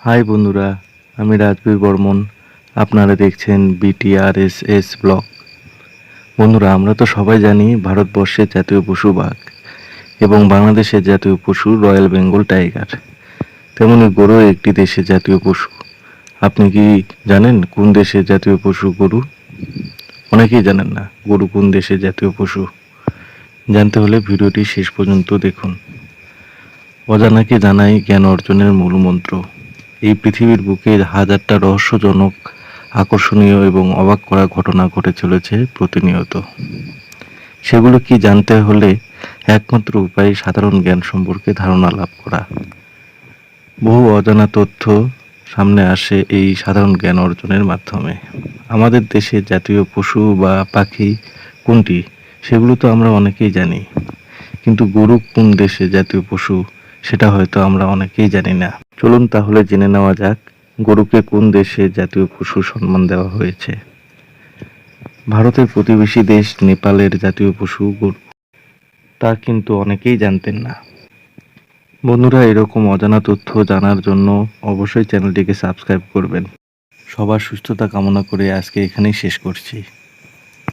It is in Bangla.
হাই বন্ধুরা, আমি রাজবীর বর্মন। আপনারা দেখছেন বিটিআরএসএস ব্লগ বন্ধুরা, আমরা তো সবাই জানি ভারতবর্ষের জাতীয় পশু বাঘ এবং বাংলাদেশের জাতীয় পশু রয়্যাল বেঙ্গল টাইগার। তেমনি গরু একটি দেশের জাতীয় পশু। আপনি কি জানেন কোন দেশের জাতীয় পশু গরু? অনেকেই জানেন না গরু কোন দেশের জাতীয় পশু। জানতে হলে ভিডিওটি শেষ পর্যন্ত দেখুন। অজানাকে জানাই জ্ঞান অর্জনের মূল মন্ত্র। এই পৃথিবীর বুকে হাজারটা রহস্যজনক, আকর্ষণীয় এবং অবাক করা ঘটনা ঘটে চলেছে প্রতিনিয়ত। সেগুলো কি জানতে হলে একমাত্র উপায় সাধারণ জ্ঞান সম্পর্কে ধারণা লাভ করা। বহু অজানা তথ্য সামনে আসে এই সাধারণ জ্ঞান অর্জনের মাধ্যমে। আমাদের দেশে জাতীয় পশু বা পাখি কোনটি, সেগুলো তো আমরা অনেকেই জানি। কিন্তু গরু কোন দেশে জাতীয় পশু সেটা হয়তো আমরা অনেকেই জানি না। চলুন তাহলে জেনে নেওয়া যাক, গরুকে কোন দেশে জাতীয় পশু সম্মান দেওয়া হয়েছে? ভারতের প্রতিবেশী দেশ নেপালের জাতীয় পশু গরু। তা কিন্তু অনেকেই জানতেন না। বন্ধুরা, এরকম অজানা তথ্য জানার জন্য অবশ্যই চ্যানেলটিকে সাবস্ক্রাইব করবেন। সবার সুস্থতা কামনা করে আজকে এখানেই শেষ করছি।